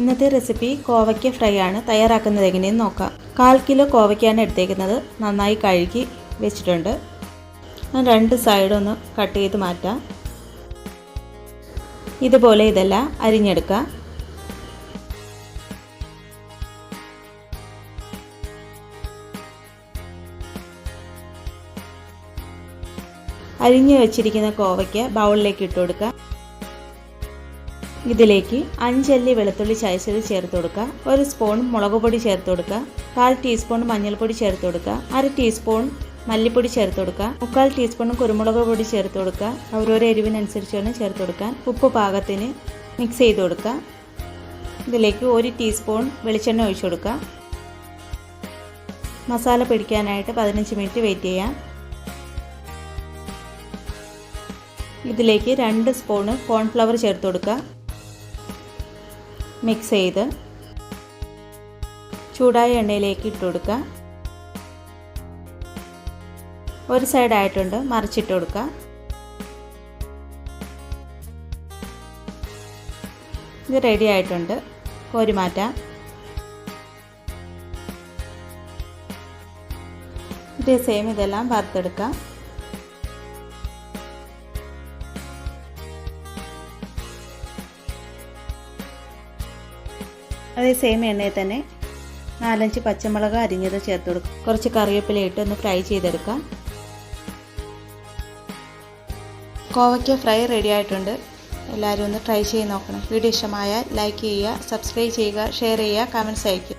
ഇന്നത്തെ റെസിപ്പി കോവയ്ക്ക ഫ്രൈ ആണ്. തയ്യാറാക്കുന്നത് എങ്ങനെയെന്ന് നോക്കാം. കാൽ കിലോ കോവയ്ക്കാണ് എടുത്തേക്കുന്നത്. നന്നായി കഴുകി വെച്ചിട്ടുണ്ട്. രണ്ട് സൈഡൊന്ന് കട്ട് ചെയ്ത് മാറ്റാം. ഇതുപോലെ ഇതെല്ലാം അരിഞ്ഞെടുക്കുക അരിഞ്ഞു വെച്ചിരിക്കുന്ന കോവയ്ക്ക് ബൗളിലേക്ക് ഇട്ട് ഇതിലേക്ക് അഞ്ചല്ലി വെളുത്തുള്ളി ചതച്ചത് ചേർത്ത് കൊടുക്കുക. ഒരു സ്പൂൺ മുളക് പൊടി ചേർത്ത് കൊടുക്കുക. കാൽ ടീസ്പൂൺ മഞ്ഞൾപ്പൊടി ചേർത്ത് കൊടുക്കുക. അര ടീസ്പൂൺ മല്ലിപ്പൊടി ചേർത്ത് കൊടുക്കുക. മുക്കാൽ ടീസ്പൂൺ കുരുമുളക് പൊടി ചേർത്ത് കൊടുക്കുക. ഓരോരോ എരിവിനനുസരിച്ച് വേണം ചേർത്ത് കൊടുക്കാൻ ഉപ്പ് പാകത്തിന് മിക്സ് ചെയ്ത് കൊടുക്കുക. ഇതിലേക്ക് ഒരു ടീസ്പൂൺ വെളിച്ചെണ്ണ ഒഴിച്ചു കൊടുക്കുക. മസാല പിടിക്കാനായിട്ട് പതിനഞ്ച് മിനിറ്റ് വെയിറ്റ് ചെയ്യാം. ഇതിലേക്ക് രണ്ട് സ്പൂണ് കോൺഫ്ലവർ ചേർത്ത് കൊടുക്കുക. മിക്സ് ചെയ്ത് ചൂടായ എണ്ണയിലേക്ക് ഇട്ട് കൊടുക്കുക ഒരു സൈഡായിട്ടുണ്ട് മറിച്ചിട്ട് കൊടുക്കുക ഇത് റെഡി ആയിട്ടുണ്ട് കോരി മാറ്റാം. ഇതേ സെയിം ഇതെല്ലാം വറുത്തെടുക്കാം. അതേ സെയിം എണ്ണയിൽ തന്നെ നാലഞ്ച് പച്ചമുളക് അരിഞ്ഞത് ചേർത്ത് കൊടുക്കും. കുറച്ച് കറിവേപ്പില ഇട്ട് ഒന്ന് ഫ്രൈ ചെയ്തെടുക്കാം. കോവയ്ക്ക ഫ്രൈ റെഡി ആയിട്ടുണ്ട്. എല്ലാവരും ഒന്ന് ട്രൈ ചെയ്ത് നോക്കണം. വീഡിയോ ഇഷ്ടമായാൽ ലൈക്ക് ചെയ്യുക സബ്സ്ക്രൈബ് ചെയ്യുക ഷെയർ ചെയ്യുക കമന്റ്സ് അയയ്ക്കുക.